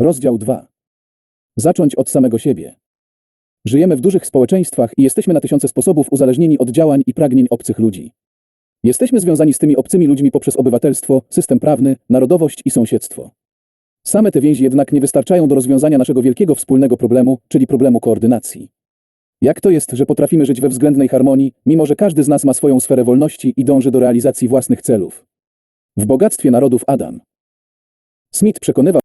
Rozdział 2. Zacząć od samego siebie. Żyjemy w dużych społeczeństwach i jesteśmy na tysiące sposobów uzależnieni od działań i pragnień obcych ludzi. Jesteśmy związani z tymi obcymi ludźmi poprzez obywatelstwo, system prawny, narodowość i sąsiedztwo. Same te więzi jednak nie wystarczają do rozwiązania naszego wielkiego wspólnego problemu, czyli problemu koordynacji. Jak to jest, że potrafimy żyć we względnej harmonii, mimo że każdy z nas ma swoją sferę wolności i dąży do realizacji własnych celów? W bogactwie narodów Adam. Smith przekonywał,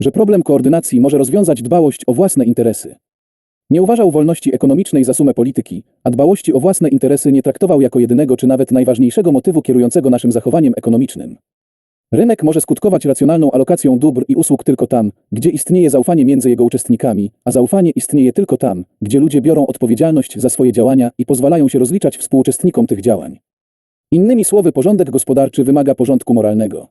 że problem koordynacji może rozwiązać dbałość o własne interesy. Nie uważał wolności ekonomicznej za sumę polityki, a dbałości o własne interesy nie traktował jako jedynego czy nawet najważniejszego motywu kierującego naszym zachowaniem ekonomicznym. Rynek może skutkować racjonalną alokacją dóbr i usług tylko tam, gdzie istnieje zaufanie między jego uczestnikami, a zaufanie istnieje tylko tam, gdzie ludzie biorą odpowiedzialność za swoje działania i pozwalają się rozliczać współuczestnikom tych działań. Innymi słowy, porządek gospodarczy wymaga porządku moralnego.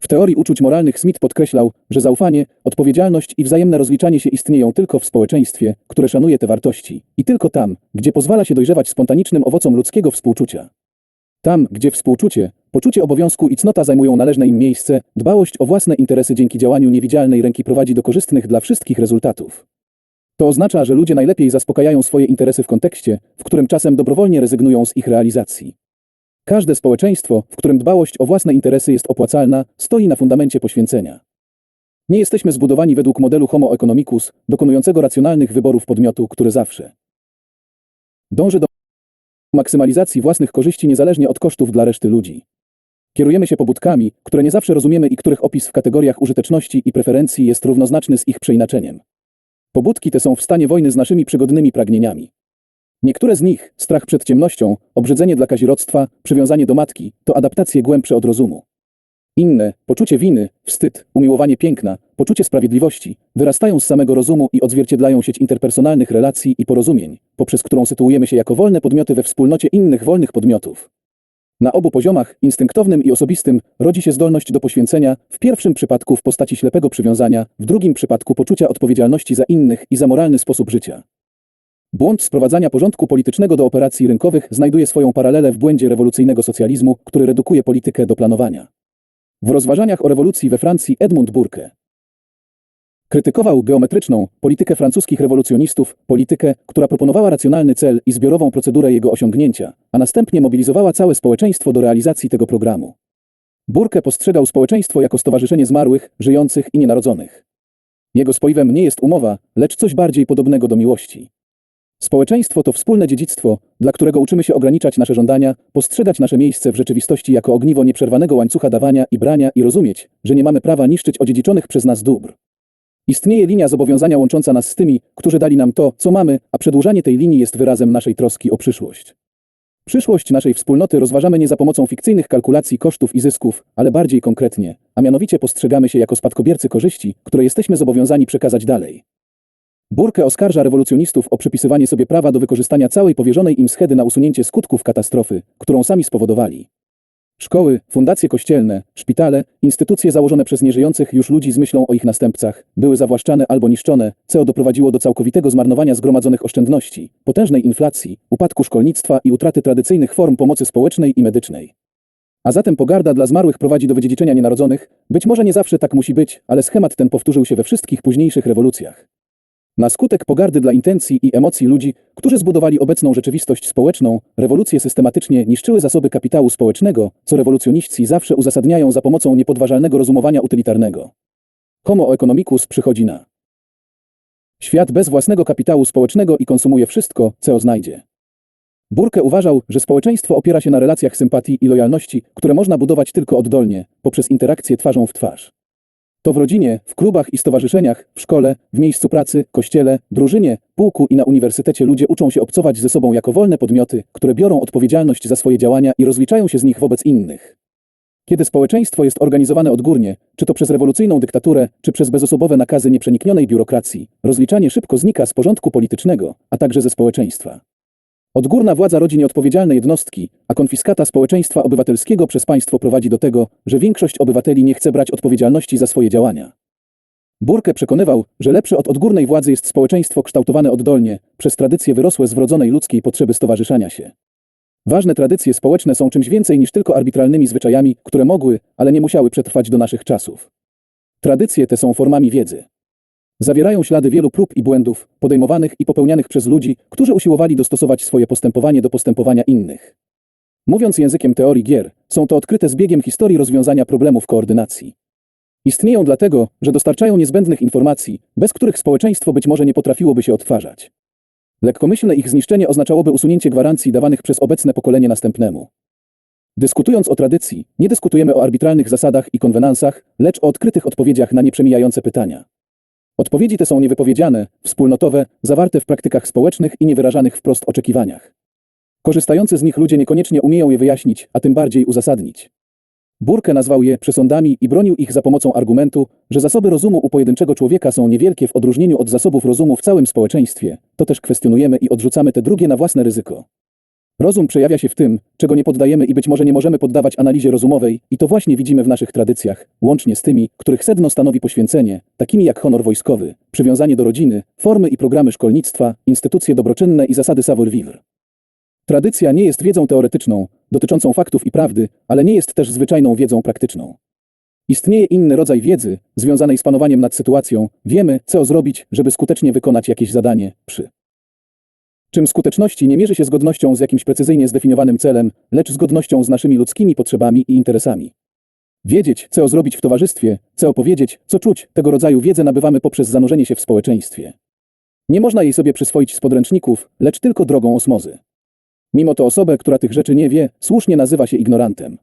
W teorii uczuć moralnych Smith podkreślał, że zaufanie, odpowiedzialność i wzajemne rozliczanie się istnieją tylko w społeczeństwie, które szanuje te wartości, i tylko tam, gdzie pozwala się dojrzewać spontanicznym owocom ludzkiego współczucia. Tam, gdzie współczucie, poczucie obowiązku i cnota zajmują należne im miejsce, dbałość o własne interesy dzięki działaniu niewidzialnej ręki prowadzi do korzystnych dla wszystkich rezultatów. To oznacza, że ludzie najlepiej zaspokajają swoje interesy w kontekście, w którym czasem dobrowolnie rezygnują z ich realizacji. Każde społeczeństwo, w którym dbałość o własne interesy jest opłacalna, stoi na fundamencie poświęcenia. Nie jesteśmy zbudowani według modelu homo economicus, dokonującego racjonalnych wyborów podmiotu, który zawsze dąży do maksymalizacji własnych korzyści niezależnie od kosztów dla reszty ludzi. Kierujemy się pobudkami, które nie zawsze rozumiemy i których opis w kategoriach użyteczności i preferencji jest równoznaczny z ich przeinaczeniem. Pobudki te są w stanie wojny z naszymi przygodnymi pragnieniami. Niektóre z nich, strach przed ciemnością, obrzydzenie dla kazirodztwa, przywiązanie do matki, to adaptacje głębsze od rozumu. Inne, poczucie winy, wstyd, umiłowanie piękna, poczucie sprawiedliwości, wyrastają z samego rozumu i odzwierciedlają sieć interpersonalnych relacji i porozumień, poprzez którą sytuujemy się jako wolne podmioty we wspólnocie innych wolnych podmiotów. Na obu poziomach, instynktownym i osobistym, rodzi się zdolność do poświęcenia, w pierwszym przypadku w postaci ślepego przywiązania, w drugim przypadku poczucia odpowiedzialności za innych i za moralny sposób życia. Błąd sprowadzania porządku politycznego do operacji rynkowych znajduje swoją paralelę w błędzie rewolucyjnego socjalizmu, który redukuje politykę do planowania. W rozważaniach o rewolucji we Francji Edmund Burke krytykował geometryczną politykę francuskich rewolucjonistów, politykę, która proponowała racjonalny cel i zbiorową procedurę jego osiągnięcia, a następnie mobilizowała całe społeczeństwo do realizacji tego programu. Burke postrzegał społeczeństwo jako stowarzyszenie zmarłych, żyjących i nienarodzonych. Jego spoiwem nie jest umowa, lecz coś bardziej podobnego do miłości. Społeczeństwo to wspólne dziedzictwo, dla którego uczymy się ograniczać nasze żądania, postrzegać nasze miejsce w rzeczywistości jako ogniwo nieprzerwanego łańcucha dawania i brania i rozumieć, że nie mamy prawa niszczyć odziedziczonych przez nas dóbr. Istnieje linia zobowiązania łącząca nas z tymi, którzy dali nam to, co mamy, a przedłużanie tej linii jest wyrazem naszej troski o przyszłość. Przyszłość naszej wspólnoty rozważamy nie za pomocą fikcyjnych kalkulacji kosztów i zysków, ale bardziej konkretnie, a mianowicie postrzegamy się jako spadkobiercy korzyści, które jesteśmy zobowiązani przekazać dalej. Burke oskarża rewolucjonistów o przypisywanie sobie prawa do wykorzystania całej powierzonej im schedy na usunięcie skutków katastrofy, którą sami spowodowali. Szkoły, fundacje kościelne, szpitale, instytucje założone przez nieżyjących już ludzi z myślą o ich następcach, były zawłaszczane albo niszczone, co doprowadziło do całkowitego zmarnowania zgromadzonych oszczędności, potężnej inflacji, upadku szkolnictwa i utraty tradycyjnych form pomocy społecznej i medycznej. A zatem pogarda dla zmarłych prowadzi do wydziedziczenia nienarodzonych? Być może nie zawsze tak musi być, ale schemat ten powtórzył się we wszystkich późniejszych rewolucjach. Na skutek pogardy dla intencji i emocji ludzi, którzy zbudowali obecną rzeczywistość społeczną, rewolucje systematycznie niszczyły zasoby kapitału społecznego, co rewolucjoniści zawsze uzasadniają za pomocą niepodważalnego rozumowania utylitarnego. Homo economicus przychodzi na świat bez własnego kapitału społecznego i konsumuje wszystko, co znajdzie. Burke uważał, że społeczeństwo opiera się na relacjach sympatii i lojalności, które można budować tylko oddolnie, poprzez interakcję twarzą w twarz. To w rodzinie, w klubach i stowarzyszeniach, w szkole, w miejscu pracy, kościele, drużynie, pułku i na uniwersytecie ludzie uczą się obcować ze sobą jako wolne podmioty, które biorą odpowiedzialność za swoje działania i rozliczają się z nich wobec innych. Kiedy społeczeństwo jest organizowane odgórnie, czy to przez rewolucyjną dyktaturę, czy przez bezosobowe nakazy nieprzeniknionej biurokracji, rozliczanie szybko znika z porządku politycznego, a także ze społeczeństwa. Odgórna władza rodzi nieodpowiedzialne jednostki, a konfiskata społeczeństwa obywatelskiego przez państwo prowadzi do tego, że większość obywateli nie chce brać odpowiedzialności za swoje działania. Burke przekonywał, że lepsze od odgórnej władzy jest społeczeństwo kształtowane oddolnie, przez tradycje wyrosłe z wrodzonej ludzkiej potrzeby stowarzyszania się. Ważne tradycje społeczne są czymś więcej niż tylko arbitralnymi zwyczajami, które mogły, ale nie musiały przetrwać do naszych czasów. Tradycje te są formami wiedzy. Zawierają ślady wielu prób i błędów, podejmowanych i popełnianych przez ludzi, którzy usiłowali dostosować swoje postępowanie do postępowania innych. Mówiąc językiem teorii gier, są to odkryte z biegiem historii rozwiązania problemów koordynacji. Istnieją dlatego, że dostarczają niezbędnych informacji, bez których społeczeństwo być może nie potrafiłoby się odtwarzać. Lekkomyślne ich zniszczenie oznaczałoby usunięcie gwarancji dawanych przez obecne pokolenie następnemu. Dyskutując o tradycji, nie dyskutujemy o arbitralnych zasadach i konwenansach, lecz o odkrytych odpowiedziach na nieprzemijające pytania. Odpowiedzi te są niewypowiedziane, wspólnotowe, zawarte w praktykach społecznych i niewyrażanych wprost oczekiwaniach. Korzystający z nich ludzie niekoniecznie umieją je wyjaśnić, a tym bardziej uzasadnić. Burke nazwał je przesądami i bronił ich za pomocą argumentu, że zasoby rozumu u pojedynczego człowieka są niewielkie w odróżnieniu od zasobów rozumu w całym społeczeństwie, to też kwestionujemy i odrzucamy te drugie na własne ryzyko. Rozum przejawia się w tym, czego nie poddajemy i być może nie możemy poddawać analizie rozumowej, i to właśnie widzimy w naszych tradycjach, łącznie z tymi, których sedno stanowi poświęcenie, takimi jak honor wojskowy, przywiązanie do rodziny, formy i programy szkolnictwa, instytucje dobroczynne i zasady savoir-vivre. Tradycja nie jest wiedzą teoretyczną, dotyczącą faktów i prawdy, ale nie jest też zwyczajną wiedzą praktyczną. Istnieje inny rodzaj wiedzy, związanej z panowaniem nad sytuacją, wiemy, co zrobić, żeby skutecznie wykonać jakieś zadanie, przy czym skuteczności nie mierzy się zgodnością z jakimś precyzyjnie zdefiniowanym celem, lecz zgodnością z naszymi ludzkimi potrzebami i interesami. Wiedzieć, co zrobić w towarzystwie, co opowiedzieć, co czuć, tego rodzaju wiedzę nabywamy poprzez zanurzenie się w społeczeństwie. Nie można jej sobie przyswoić z podręczników, lecz tylko drogą osmozy. Mimo to osobę, która tych rzeczy nie wie, słusznie nazywa się ignorantem.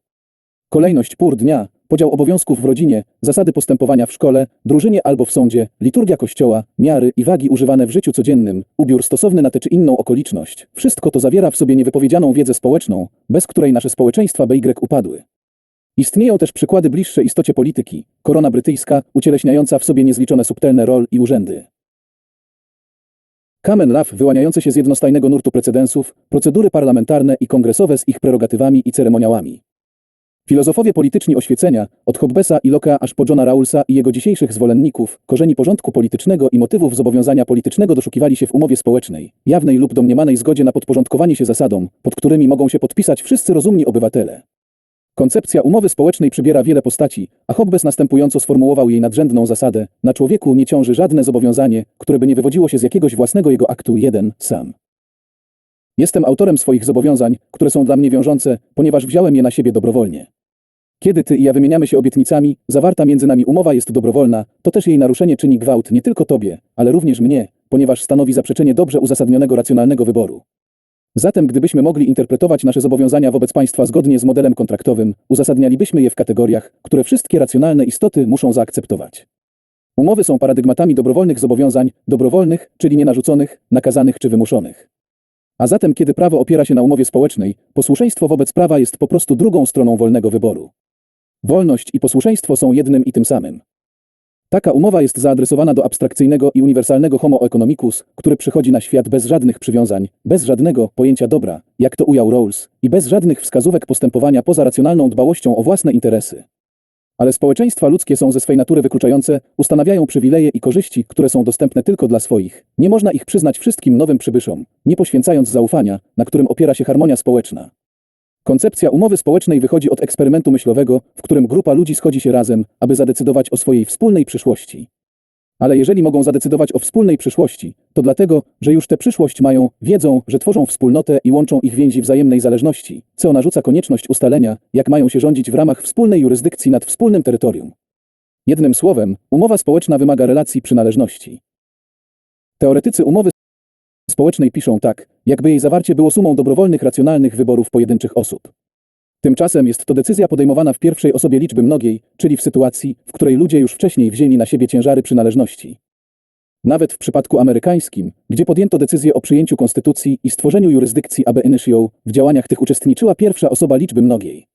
Kolejność pór dnia, podział obowiązków w rodzinie, zasady postępowania w szkole, drużynie albo w sądzie, liturgia kościoła, miary i wagi używane w życiu codziennym, ubiór stosowny na tę czy inną okoliczność. Wszystko to zawiera w sobie niewypowiedzianą wiedzę społeczną, bez której nasze społeczeństwa BY upadły. Istnieją też przykłady bliższe istocie polityki, korona brytyjska, ucieleśniająca w sobie niezliczone subtelne rol i urzędy. Kamen Law wyłaniający się z jednostajnego nurtu precedensów, procedury parlamentarne i kongresowe z ich prerogatywami i ceremoniałami. Filozofowie polityczni oświecenia, od Hobbesa i Locke'a aż po Johna Rawlsa i jego dzisiejszych zwolenników, korzeni porządku politycznego i motywów zobowiązania politycznego doszukiwali się w umowie społecznej, jawnej lub domniemanej zgodzie na podporządkowanie się zasadom, pod którymi mogą się podpisać wszyscy rozumni obywatele. Koncepcja umowy społecznej przybiera wiele postaci, a Hobbes następująco sformułował jej nadrzędną zasadę: Na człowieku nie ciąży żadne zobowiązanie, które by nie wywodziło się z jakiegoś własnego jego aktu jeden, sam. Jestem autorem swoich zobowiązań, które są dla mnie wiążące, ponieważ wziąłem je na siebie dobrowolnie. Kiedy ty i ja wymieniamy się obietnicami, zawarta między nami umowa jest dobrowolna, to też jej naruszenie czyni gwałt nie tylko tobie, ale również mnie, ponieważ stanowi zaprzeczenie dobrze uzasadnionego racjonalnego wyboru. Zatem gdybyśmy mogli interpretować nasze zobowiązania wobec państwa zgodnie z modelem kontraktowym, uzasadnialibyśmy je w kategoriach, które wszystkie racjonalne istoty muszą zaakceptować. Umowy są paradygmatami dobrowolnych zobowiązań, dobrowolnych, czyli nienarzuconych, nakazanych czy wymuszonych. A zatem kiedy prawo opiera się na umowie społecznej, posłuszeństwo wobec prawa jest po prostu drugą stroną wolnego wyboru. Wolność i posłuszeństwo są jednym i tym samym. Taka umowa jest zaadresowana do abstrakcyjnego i uniwersalnego homo economicus, który przychodzi na świat bez żadnych przywiązań, bez żadnego pojęcia dobra, jak to ujął Rawls, i bez żadnych wskazówek postępowania poza racjonalną dbałością o własne interesy. Ale społeczeństwa ludzkie są ze swej natury wykluczające, ustanawiają przywileje i korzyści, które są dostępne tylko dla swoich. Nie można ich przyznać wszystkim nowym przybyszom, nie poświęcając zaufania, na którym opiera się harmonia społeczna. Koncepcja umowy społecznej wychodzi od eksperymentu myślowego, w którym grupa ludzi schodzi się razem, aby zadecydować o swojej wspólnej przyszłości. Ale jeżeli mogą zadecydować o wspólnej przyszłości, to dlatego, że już tę przyszłość mają, wiedzą, że tworzą wspólnotę i łączą ich więzi wzajemnej zależności, co narzuca konieczność ustalenia, jak mają się rządzić w ramach wspólnej jurysdykcji nad wspólnym terytorium. Jednym słowem, umowa społeczna wymaga relacji przynależności. Teoretycy umowy społecznej piszą tak, jakby jej zawarcie było sumą dobrowolnych, racjonalnych wyborów pojedynczych osób. Tymczasem jest to decyzja podejmowana w pierwszej osobie liczby mnogiej, czyli w sytuacji, w której ludzie już wcześniej wzięli na siebie ciężary przynależności. Nawet w przypadku amerykańskim, gdzie podjęto decyzję o przyjęciu konstytucji i stworzeniu jurysdykcji ab initio, w działaniach tych uczestniczyła pierwsza osoba liczby mnogiej.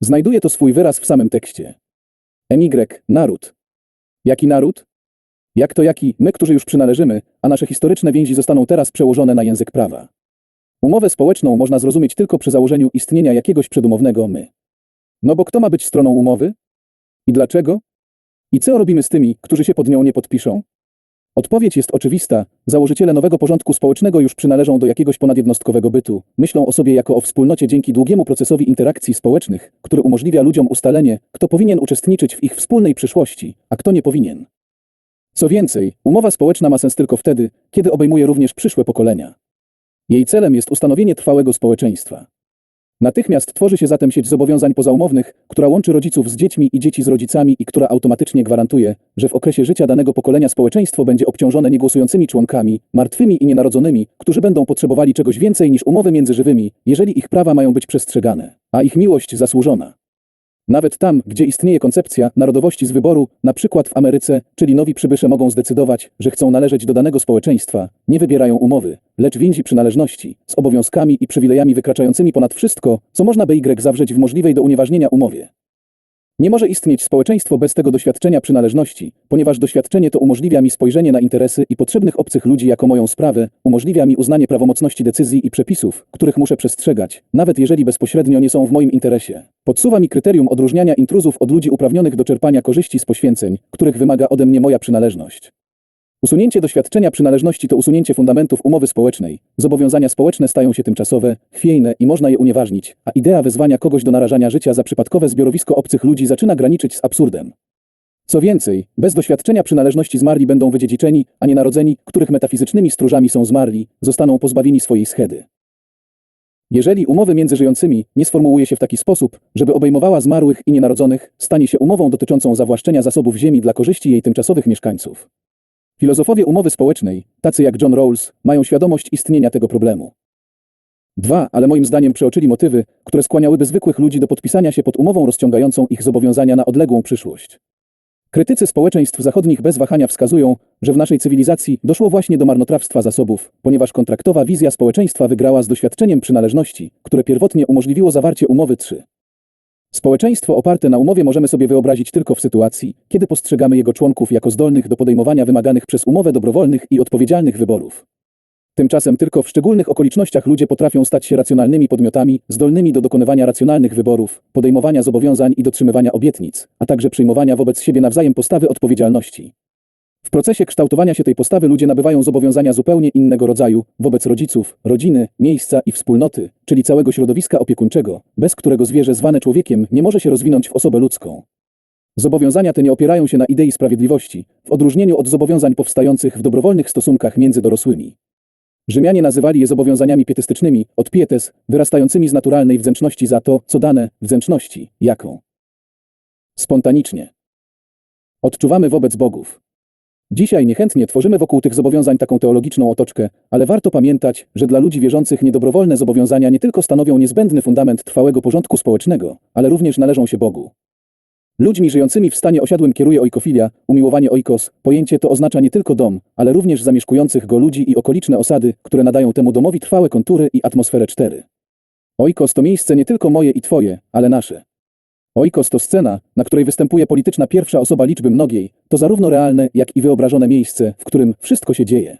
Znajduje to swój wyraz w samym tekście. MY, naród. Jaki naród? Jak to jaki, my, którzy już przynależymy, a nasze historyczne więzi zostaną teraz przełożone na język prawa. Umowę społeczną można zrozumieć tylko przy założeniu istnienia jakiegoś przedumownego my. No bo kto ma być stroną umowy? I dlaczego? I co robimy z tymi, którzy się pod nią nie podpiszą? Odpowiedź jest oczywista. Założyciele nowego porządku społecznego już przynależą do jakiegoś ponadjednostkowego bytu. Myślą o sobie jako o wspólnocie dzięki długiemu procesowi interakcji społecznych, który umożliwia ludziom ustalenie, kto powinien uczestniczyć w ich wspólnej przyszłości, a kto nie powinien. Co więcej, umowa społeczna ma sens tylko wtedy, kiedy obejmuje również przyszłe pokolenia. Jej celem jest ustanowienie trwałego społeczeństwa. Natychmiast tworzy się zatem sieć zobowiązań pozaumownych, która łączy rodziców z dziećmi i dzieci z rodzicami i która automatycznie gwarantuje, że w okresie życia danego pokolenia społeczeństwo będzie obciążone niegłosującymi członkami, martwymi i nienarodzonymi, którzy będą potrzebowali czegoś więcej niż umowy między żywymi, jeżeli ich prawa mają być przestrzegane, a ich miłość zasłużona. Nawet tam, gdzie istnieje koncepcja narodowości z wyboru, na przykład w Ameryce, czyli nowi przybysze mogą zdecydować, że chcą należeć do danego społeczeństwa, nie wybierają umowy, lecz więzi przynależności, z obowiązkami i przywilejami wykraczającymi ponad wszystko, co można by Y zawrzeć w możliwej do unieważnienia umowie. Nie może istnieć społeczeństwo bez tego doświadczenia przynależności, ponieważ doświadczenie to umożliwia mi spojrzenie na interesy i potrzebnych obcych ludzi jako moją sprawę, umożliwia mi uznanie prawomocności decyzji i przepisów, których muszę przestrzegać, nawet jeżeli bezpośrednio nie są w moim interesie. Podsuwa mi kryterium odróżniania intruzów od ludzi uprawnionych do czerpania korzyści z poświęceń, których wymaga ode mnie moja przynależność. Usunięcie doświadczenia przynależności to usunięcie fundamentów umowy społecznej. Zobowiązania społeczne stają się tymczasowe, chwiejne i można je unieważnić, a idea wezwania kogoś do narażania życia za przypadkowe zbiorowisko obcych ludzi zaczyna graniczyć z absurdem. Co więcej, bez doświadczenia przynależności zmarli będą wydziedziczeni, a nie narodzeni, których metafizycznymi stróżami są zmarli, zostaną pozbawieni swojej schedy. Jeżeli umowy między żyjącymi nie sformułuje się w taki sposób, żeby obejmowała zmarłych i nienarodzonych, stanie się umową dotyczącą zawłaszczenia zasobów ziemi dla korzyści jej tymczasowych mieszkańców. Filozofowie umowy społecznej, tacy jak John Rawls, mają świadomość istnienia tego problemu. Dwa, ale moim zdaniem przeoczyli motywy, które skłaniałyby zwykłych ludzi do podpisania się pod umową rozciągającą ich zobowiązania na odległą przyszłość. Krytycy społeczeństw zachodnich bez wahania wskazują, że w naszej cywilizacji doszło właśnie do marnotrawstwa zasobów, ponieważ kontraktowa wizja społeczeństwa wygrała z doświadczeniem przynależności, które pierwotnie umożliwiło zawarcie umowy 3. Społeczeństwo oparte na umowie możemy sobie wyobrazić tylko w sytuacji, kiedy postrzegamy jego członków jako zdolnych do podejmowania wymaganych przez umowę dobrowolnych i odpowiedzialnych wyborów. Tymczasem tylko w szczególnych okolicznościach ludzie potrafią stać się racjonalnymi podmiotami, zdolnymi do dokonywania racjonalnych wyborów, podejmowania zobowiązań i dotrzymywania obietnic, a także przyjmowania wobec siebie nawzajem postawy odpowiedzialności. W procesie kształtowania się tej postawy ludzie nabywają zobowiązania zupełnie innego rodzaju wobec rodziców, rodziny, miejsca i wspólnoty, czyli całego środowiska opiekuńczego, bez którego zwierzę zwane człowiekiem nie może się rozwinąć w osobę ludzką. Zobowiązania te nie opierają się na idei sprawiedliwości, w odróżnieniu od zobowiązań powstających w dobrowolnych stosunkach między dorosłymi. Rzymianie nazywali je zobowiązaniami pietystycznymi, od pietes, wyrastającymi z naturalnej wdzięczności za to, co dane, wdzięczności, jaką. Spontanicznie. Odczuwamy wobec bogów. Dzisiaj niechętnie tworzymy wokół tych zobowiązań taką teologiczną otoczkę, ale warto pamiętać, że dla ludzi wierzących niedobrowolne zobowiązania nie tylko stanowią niezbędny fundament trwałego porządku społecznego, ale również należą się Bogu. Ludźmi żyjącymi w stanie osiadłym kieruje oikofilia, umiłowanie oikos, pojęcie to oznacza nie tylko dom, ale również zamieszkujących go ludzi i okoliczne osady, które nadają temu domowi trwałe kontury i atmosferę cztery. Oikos to miejsce nie tylko moje i twoje, ale nasze. Oikos to scena, na której występuje polityczna pierwsza osoba liczby mnogiej, to zarówno realne, jak i wyobrażone miejsce, w którym wszystko się dzieje.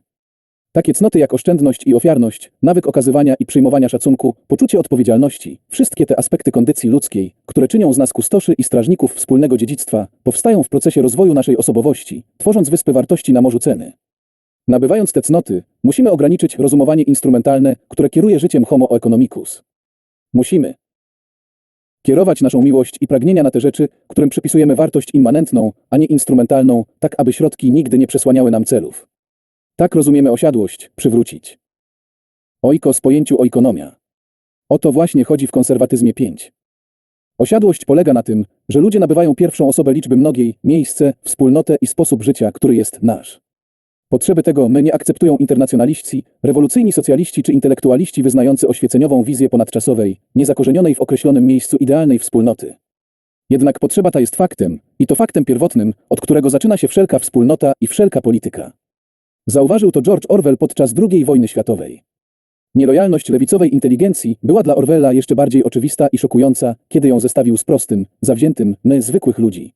Takie cnoty jak oszczędność i ofiarność, nawyk okazywania i przyjmowania szacunku, poczucie odpowiedzialności, wszystkie te aspekty kondycji ludzkiej, które czynią z nas kustoszy i strażników wspólnego dziedzictwa, powstają w procesie rozwoju naszej osobowości, tworząc wyspy wartości na morzu ceny. Nabywając te cnoty, musimy ograniczyć rozumowanie instrumentalne, które kieruje życiem homo economicus. Musimy kierować naszą miłość i pragnienia na te rzeczy, którym przypisujemy wartość immanentną, a nie instrumentalną, tak aby środki nigdy nie przesłaniały nam celów. Tak rozumiemy osiadłość, przywrócić. Oikos pojęciu oikonomia. O to właśnie chodzi w konserwatyzmie 5. Osiadłość polega na tym, że ludzie nabywają pierwszą osobę liczby mnogiej, miejsce, wspólnotę i sposób życia, który jest nasz. Potrzeby tego my nie akceptują internacjonaliści, rewolucyjni socjaliści czy intelektualiści wyznający oświeceniową wizję ponadczasowej, niezakorzenionej w określonym miejscu idealnej wspólnoty. Jednak potrzeba ta jest faktem, i to faktem pierwotnym, od którego zaczyna się wszelka wspólnota i wszelka polityka. Zauważył to George Orwell podczas II wojny światowej. Nielojalność lewicowej inteligencji była dla Orwella jeszcze bardziej oczywista i szokująca, kiedy ją zestawił z prostym, zawziętym, my zwykłych ludzi.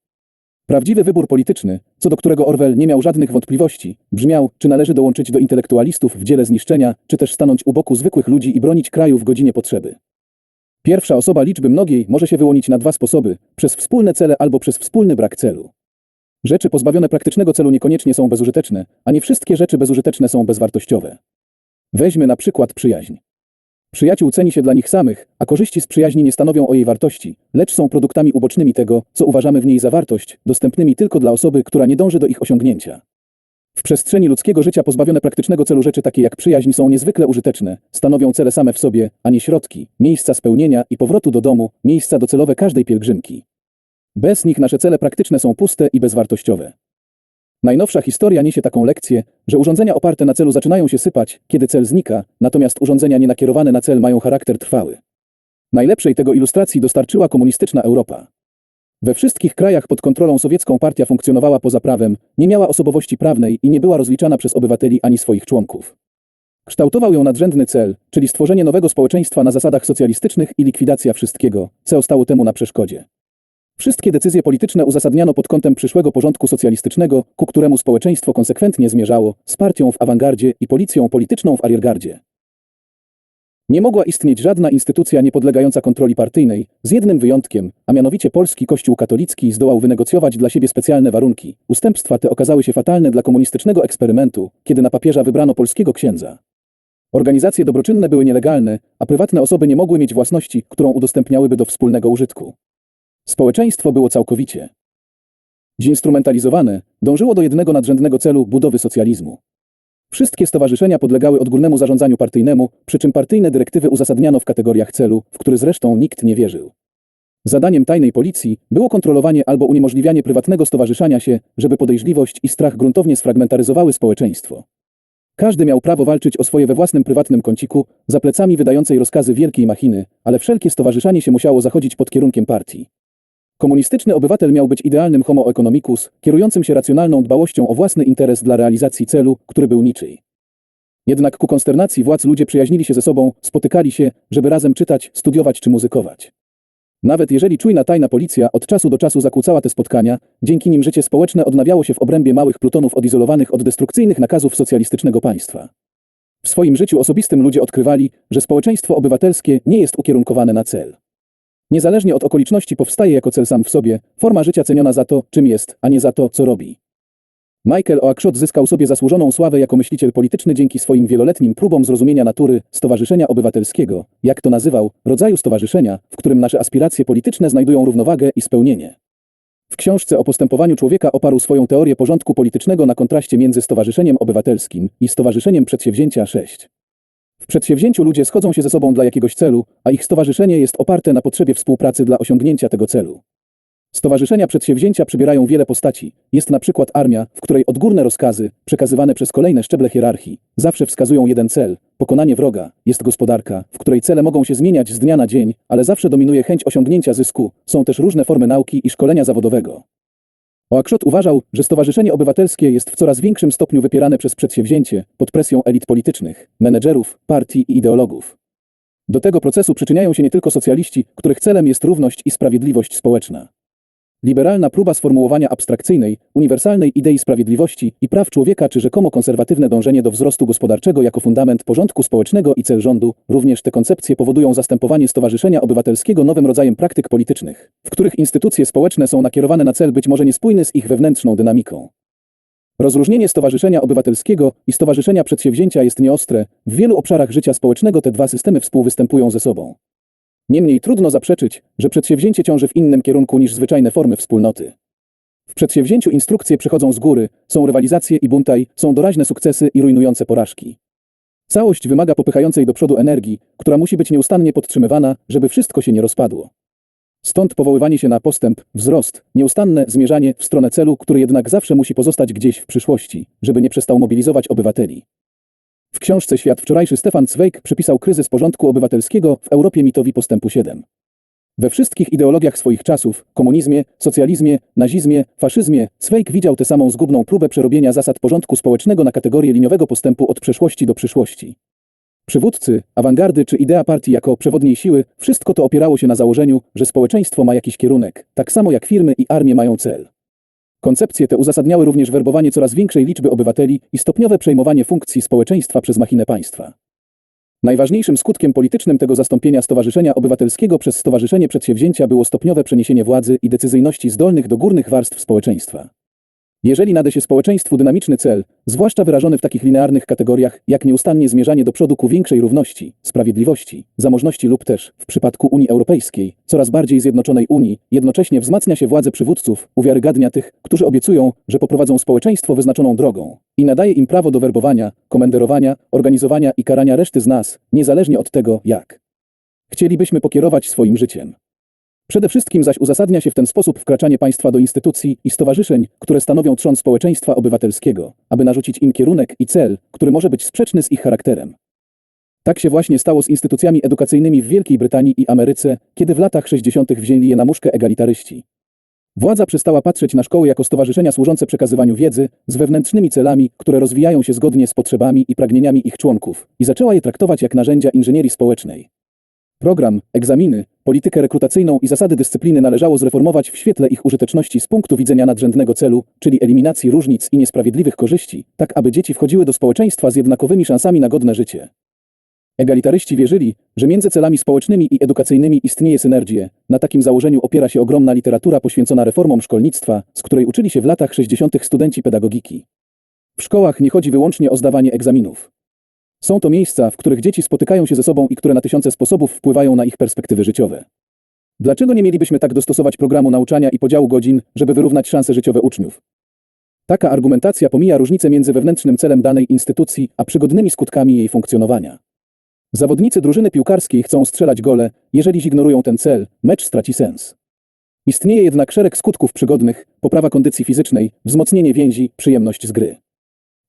Prawdziwy wybór polityczny, co do którego Orwell nie miał żadnych wątpliwości, brzmiał, czy należy dołączyć do intelektualistów w dziele zniszczenia, czy też stanąć u boku zwykłych ludzi i bronić kraju w godzinie potrzeby. Pierwsza osoba liczby mnogiej może się wyłonić na dwa sposoby, przez wspólne cele albo przez wspólny brak celu. Rzeczy pozbawione praktycznego celu niekoniecznie są bezużyteczne, a nie wszystkie rzeczy bezużyteczne są bezwartościowe. Weźmy na przykład przyjaźń. Przyjaciół ceni się dla nich samych, a korzyści z przyjaźni nie stanowią o jej wartości, lecz są produktami ubocznymi tego, co uważamy w niej za wartość, dostępnymi tylko dla osoby, która nie dąży do ich osiągnięcia. W przestrzeni ludzkiego życia pozbawione praktycznego celu rzeczy takie jak przyjaźń są niezwykle użyteczne, stanowią cele same w sobie, a nie środki, miejsca spełnienia i powrotu do domu, miejsca docelowe każdej pielgrzymki. Bez nich nasze cele praktyczne są puste i bezwartościowe. Najnowsza historia niesie taką lekcję, że urządzenia oparte na celu zaczynają się sypać, kiedy cel znika, natomiast urządzenia nienakierowane na cel mają charakter trwały. Najlepszej tego ilustracji dostarczyła komunistyczna Europa. We wszystkich krajach pod kontrolą sowiecką partia funkcjonowała poza prawem, nie miała osobowości prawnej i nie była rozliczana przez obywateli ani swoich członków. Kształtował ją nadrzędny cel, czyli stworzenie nowego społeczeństwa na zasadach socjalistycznych i likwidacja wszystkiego, co stało temu na przeszkodzie. Wszystkie decyzje polityczne uzasadniano pod kątem przyszłego porządku socjalistycznego, ku któremu społeczeństwo konsekwentnie zmierzało, z partią w awangardzie i policją polityczną w ariergardzie. Nie mogła istnieć żadna instytucja niepodlegająca kontroli partyjnej, z jednym wyjątkiem, a mianowicie polski Kościół katolicki zdołał wynegocjować dla siebie specjalne warunki. Ustępstwa te okazały się fatalne dla komunistycznego eksperymentu, kiedy na papieża wybrano polskiego księdza. Organizacje dobroczynne były nielegalne, a prywatne osoby nie mogły mieć własności, którą udostępniałyby do wspólnego użytku. Społeczeństwo było całkowicie zinstrumentalizowane, dążyło do jednego nadrzędnego celu budowy socjalizmu. Wszystkie stowarzyszenia podlegały odgórnemu zarządzaniu partyjnemu, przy czym partyjne dyrektywy uzasadniano w kategoriach celu, w który zresztą nikt nie wierzył. Zadaniem tajnej policji było kontrolowanie albo uniemożliwianie prywatnego stowarzyszania się, żeby podejrzliwość i strach gruntownie sfragmentaryzowały społeczeństwo. Każdy miał prawo walczyć o swoje we własnym prywatnym kąciku, za plecami wydającej rozkazy wielkiej machiny, ale wszelkie stowarzyszanie się musiało zachodzić pod kierunkiem partii. Komunistyczny obywatel miał być idealnym homo economicus, kierującym się racjonalną dbałością o własny interes dla realizacji celu, który był niczyj. Jednak ku konsternacji władz ludzie przyjaźnili się ze sobą, spotykali się, żeby razem czytać, studiować czy muzykować. Nawet jeżeli czujna tajna policja od czasu do czasu zakłócała te spotkania, dzięki nim życie społeczne odnawiało się w obrębie małych plutonów odizolowanych od destrukcyjnych nakazów socjalistycznego państwa. W swoim życiu osobistym ludzie odkrywali, że społeczeństwo obywatelskie nie jest ukierunkowane na cel. Niezależnie od okoliczności powstaje jako cel sam w sobie, forma życia ceniona za to, czym jest, a nie za to, co robi. Michael Oakeshott zyskał sobie zasłużoną sławę jako myśliciel polityczny dzięki swoim wieloletnim próbom zrozumienia natury Stowarzyszenia Obywatelskiego, jak to nazywał, rodzaju stowarzyszenia, w którym nasze aspiracje polityczne znajdują równowagę i spełnienie. W książce o postępowaniu człowieka oparł swoją teorię porządku politycznego na kontraście między Stowarzyszeniem Obywatelskim i Stowarzyszeniem Przedsięwzięcia 6. W przedsięwzięciu ludzie schodzą się ze sobą dla jakiegoś celu, a ich stowarzyszenie jest oparte na potrzebie współpracy dla osiągnięcia tego celu. Stowarzyszenia przedsięwzięcia przybierają wiele postaci. Jest na przykład armia, w której odgórne rozkazy, przekazywane przez kolejne szczeble hierarchii, zawsze wskazują jeden cel pokonanie wroga. Jest gospodarka, w której cele mogą się zmieniać z dnia na dzień, ale zawsze dominuje chęć osiągnięcia zysku. Są też różne formy nauki i szkolenia zawodowego. Oakeshott uważał, że Stowarzyszenie Obywatelskie jest w coraz większym stopniu wypierane przez przedsięwzięcie, pod presją elit politycznych, menedżerów, partii i ideologów. Do tego procesu przyczyniają się nie tylko socjaliści, których celem jest równość i sprawiedliwość społeczna. Liberalna próba sformułowania abstrakcyjnej, uniwersalnej idei sprawiedliwości i praw człowieka czy rzekomo konserwatywne dążenie do wzrostu gospodarczego jako fundament porządku społecznego i cel rządu, również te koncepcje powodują zastępowanie Stowarzyszenia Obywatelskiego nowym rodzajem praktyk politycznych, w których instytucje społeczne są nakierowane na cel być może niespójny z ich wewnętrzną dynamiką. Rozróżnienie Stowarzyszenia Obywatelskiego i Stowarzyszenia Przedsięwzięcia jest nieostre, w wielu obszarach życia społecznego te dwa systemy współwystępują ze sobą. Niemniej trudno zaprzeczyć, że przedsięwzięcie ciąży w innym kierunku niż zwyczajne formy wspólnoty. W przedsięwzięciu instrukcje przychodzą z góry, są rywalizacje i buntaj, są doraźne sukcesy i rujnujące porażki. Całość wymaga popychającej do przodu energii, która musi być nieustannie podtrzymywana, żeby wszystko się nie rozpadło. Stąd powoływanie się na postęp, wzrost, nieustanne zmierzanie w stronę celu, który jednak zawsze musi pozostać gdzieś w przyszłości, żeby nie przestał mobilizować obywateli. W książce Świat wczorajszy Stefan Zweig przypisał kryzys porządku obywatelskiego w Europie mitowi postępu 7. We wszystkich ideologiach swoich czasów, komunizmie, socjalizmie, nazizmie, faszyzmie, Zweig widział tę samą zgubną próbę przerobienia zasad porządku społecznego na kategorię liniowego postępu od przeszłości do przyszłości. Przywódcy, awangardy czy idea partii jako przewodniej siły, wszystko to opierało się na założeniu, że społeczeństwo ma jakiś kierunek, tak samo jak firmy i armie mają cel. Koncepcje te uzasadniały również werbowanie coraz większej liczby obywateli i stopniowe przejmowanie funkcji społeczeństwa przez machinę państwa. Najważniejszym skutkiem politycznym tego zastąpienia Stowarzyszenia Obywatelskiego przez Stowarzyszenie Przedsięwzięcia było stopniowe przeniesienie władzy i decyzyjności z do górnych warstw społeczeństwa. Jeżeli nade się społeczeństwu dynamiczny cel, zwłaszcza wyrażony w takich linearnych kategoriach, jak nieustannie zmierzanie do przodu ku większej równości, sprawiedliwości, zamożności lub też, w przypadku Unii Europejskiej, coraz bardziej zjednoczonej Unii, jednocześnie wzmacnia się władzę przywódców, uwiarygadnia tych, którzy obiecują, że poprowadzą społeczeństwo wyznaczoną drogą i nadaje im prawo do werbowania, komenderowania, organizowania i karania reszty z nas, niezależnie od tego, jak chcielibyśmy pokierować swoim życiem. Przede wszystkim zaś uzasadnia się w ten sposób wkraczanie państwa do instytucji i stowarzyszeń, które stanowią trzon społeczeństwa obywatelskiego, aby narzucić im kierunek i cel, który może być sprzeczny z ich charakterem. Tak się właśnie stało z instytucjami edukacyjnymi w Wielkiej Brytanii i Ameryce, kiedy w latach 60. wzięli je na muszkę egalitaryści. Władza przestała patrzeć na szkoły jako stowarzyszenia służące przekazywaniu wiedzy z wewnętrznymi celami, które rozwijają się zgodnie z potrzebami i pragnieniami ich członków, i zaczęła je traktować jak narzędzia inżynierii społecznej. Program, egzaminy, politykę rekrutacyjną i zasady dyscypliny należało zreformować w świetle ich użyteczności z punktu widzenia nadrzędnego celu, czyli eliminacji różnic i niesprawiedliwych korzyści, tak aby dzieci wchodziły do społeczeństwa z jednakowymi szansami na godne życie. Egalitaryści wierzyli, że między celami społecznymi i edukacyjnymi istnieje synergie. Na takim założeniu opiera się ogromna literatura poświęcona reformom szkolnictwa, z której uczyli się w latach 60. studenci pedagogiki. W szkołach nie chodzi wyłącznie o zdawanie egzaminów. Są to miejsca, w których dzieci spotykają się ze sobą i które na tysiące sposobów wpływają na ich perspektywy życiowe. Dlaczego nie mielibyśmy tak dostosować programu nauczania i podziału godzin, żeby wyrównać szanse życiowe uczniów? Taka argumentacja pomija różnicę między wewnętrznym celem danej instytucji, a przygodnymi skutkami jej funkcjonowania. Zawodnicy drużyny piłkarskiej chcą strzelać gole, jeżeli zignorują ten cel, mecz straci sens. Istnieje jednak szereg skutków przygodnych, poprawa kondycji fizycznej, wzmocnienie więzi, przyjemność z gry.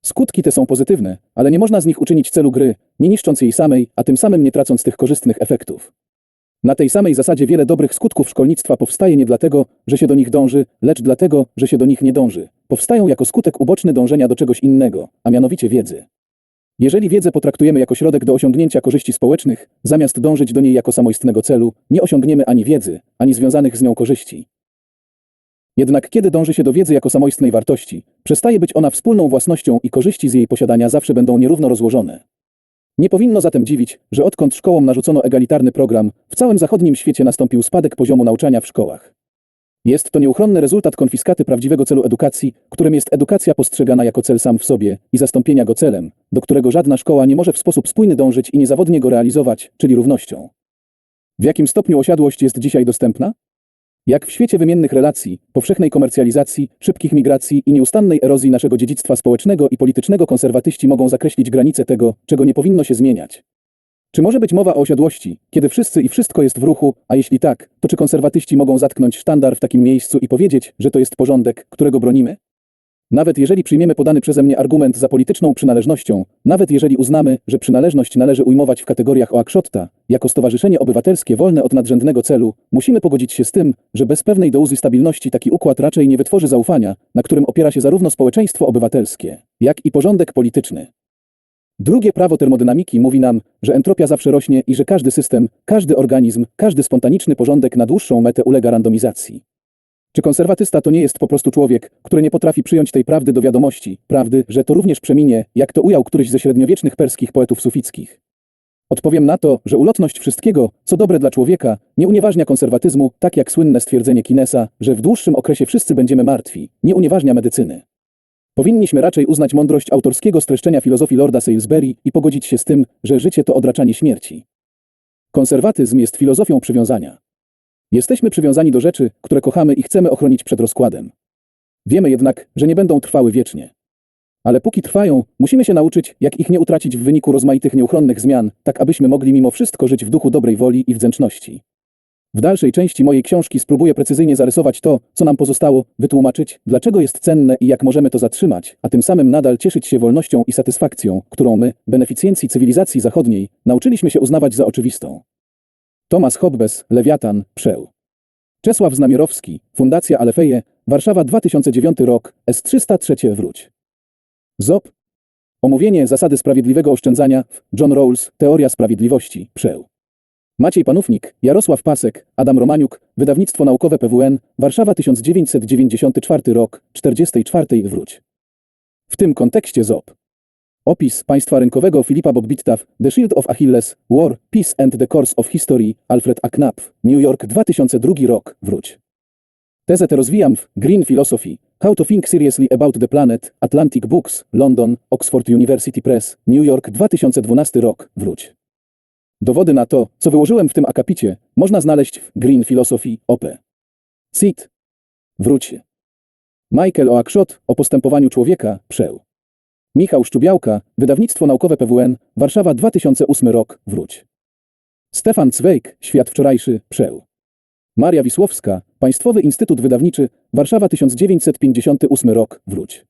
Skutki te są pozytywne, ale nie można z nich uczynić celu gry, nie niszcząc jej samej, a tym samym nie tracąc tych korzystnych efektów. Na tej samej zasadzie wiele dobrych skutków szkolnictwa powstaje nie dlatego, że się do nich dąży, lecz dlatego, że się do nich nie dąży. Powstają jako skutek uboczny dążenia do czegoś innego, a mianowicie wiedzy. Jeżeli wiedzę potraktujemy jako środek do osiągnięcia korzyści społecznych, zamiast dążyć do niej jako samoistnego celu, nie osiągniemy ani wiedzy, ani związanych z nią korzyści. Jednak kiedy dąży się do wiedzy jako samoistnej wartości, przestaje być ona wspólną własnością i korzyści z jej posiadania zawsze będą nierówno rozłożone. Nie powinno zatem dziwić, że odkąd szkołom narzucono egalitarny program, w całym zachodnim świecie nastąpił spadek poziomu nauczania w szkołach. Jest to nieuchronny rezultat konfiskaty prawdziwego celu edukacji, którym jest edukacja postrzegana jako cel sam w sobie i zastąpienia go celem, do którego żadna szkoła nie może w sposób spójny dążyć i niezawodnie go realizować, czyli równością. W jakim stopniu osiadłość jest dzisiaj dostępna? Jak w świecie wymiennych relacji, powszechnej komercjalizacji, szybkich migracji i nieustannej erozji naszego dziedzictwa społecznego i politycznego konserwatyści mogą zakreślić granice tego, czego nie powinno się zmieniać. Czy może być mowa o osiadłości, kiedy wszyscy i wszystko jest w ruchu, a jeśli tak, to czy konserwatyści mogą zatknąć sztandar w takim miejscu i powiedzieć, że to jest porządek, którego bronimy? Nawet jeżeli przyjmiemy podany przeze mnie argument za polityczną przynależnością, nawet jeżeli uznamy, że przynależność należy ujmować w kategoriach oakszotta, jako stowarzyszenie obywatelskie wolne od nadrzędnego celu, musimy pogodzić się z tym, że bez pewnej dozy stabilności taki układ raczej nie wytworzy zaufania, na którym opiera się zarówno społeczeństwo obywatelskie, jak i porządek polityczny. Drugie prawo termodynamiki mówi nam, że entropia zawsze rośnie i że każdy system, każdy organizm, każdy spontaniczny porządek na dłuższą metę ulega randomizacji. Czy konserwatysta to nie jest po prostu człowiek, który nie potrafi przyjąć tej prawdy do wiadomości, prawdy, że to również przeminie, jak to ujął któryś ze średniowiecznych perskich poetów sufickich? Odpowiem na to, że ulotność wszystkiego, co dobre dla człowieka, nie unieważnia konserwatyzmu, tak jak słynne stwierdzenie Kinesa, że w dłuższym okresie wszyscy będziemy martwi, nie unieważnia medycyny. Powinniśmy raczej uznać mądrość autorskiego streszczenia filozofii Lorda Salisbury i pogodzić się z tym, że życie to odraczanie śmierci. Konserwatyzm jest filozofią przywiązania. Jesteśmy przywiązani do rzeczy, które kochamy i chcemy ochronić przed rozkładem. Wiemy jednak, że nie będą trwały wiecznie. Ale póki trwają, musimy się nauczyć, jak ich nie utracić w wyniku rozmaitych nieuchronnych zmian, tak abyśmy mogli mimo wszystko żyć w duchu dobrej woli i wdzięczności. W dalszej części mojej książki spróbuję precyzyjnie zarysować to, co nam pozostało, wytłumaczyć, dlaczego jest cenne i jak możemy to zatrzymać, a tym samym nadal cieszyć się wolnością i satysfakcją, którą my, beneficjenci cywilizacji zachodniej, nauczyliśmy się uznawać za oczywistą. Tomasz Hobbes, Lewiatan, Przeł. Czesław Znamierowski, Fundacja Alefeje, Warszawa 2009 rok, S303 wróć. ZOP. Omówienie zasady sprawiedliwego oszczędzania, John Rawls, Teoria Sprawiedliwości, Przeł. Maciej Panównik, Jarosław Pasek, Adam Romaniuk, Wydawnictwo Naukowe PWN, Warszawa 1994 rok, 44 wróć. W tym kontekście ZOP. Opis państwa rynkowego Filipa Bogbittaw, The Shield of Achilles, War, Peace and the Course of History, Alfred A. Knapp, New York 2002 rok, wróć. Tezę tę rozwijam w Green Philosophy, How to Think Seriously About the Planet, Atlantic Books, London, Oxford University Press, New York 2012 rok, wróć. Dowody na to, co wyłożyłem w tym akapicie, można znaleźć w Green Philosophy, OP. Cit. Wróć. Michael Oakshot o postępowaniu człowieka, przeł. Michał Szczubiałka, Wydawnictwo Naukowe PWN, Warszawa 2008 rok, wróć. Stefan Cwejk, Świat Wczorajszy, przeł. Maria Wisłowska, Państwowy Instytut Wydawniczy, Warszawa 1958 rok, wróć.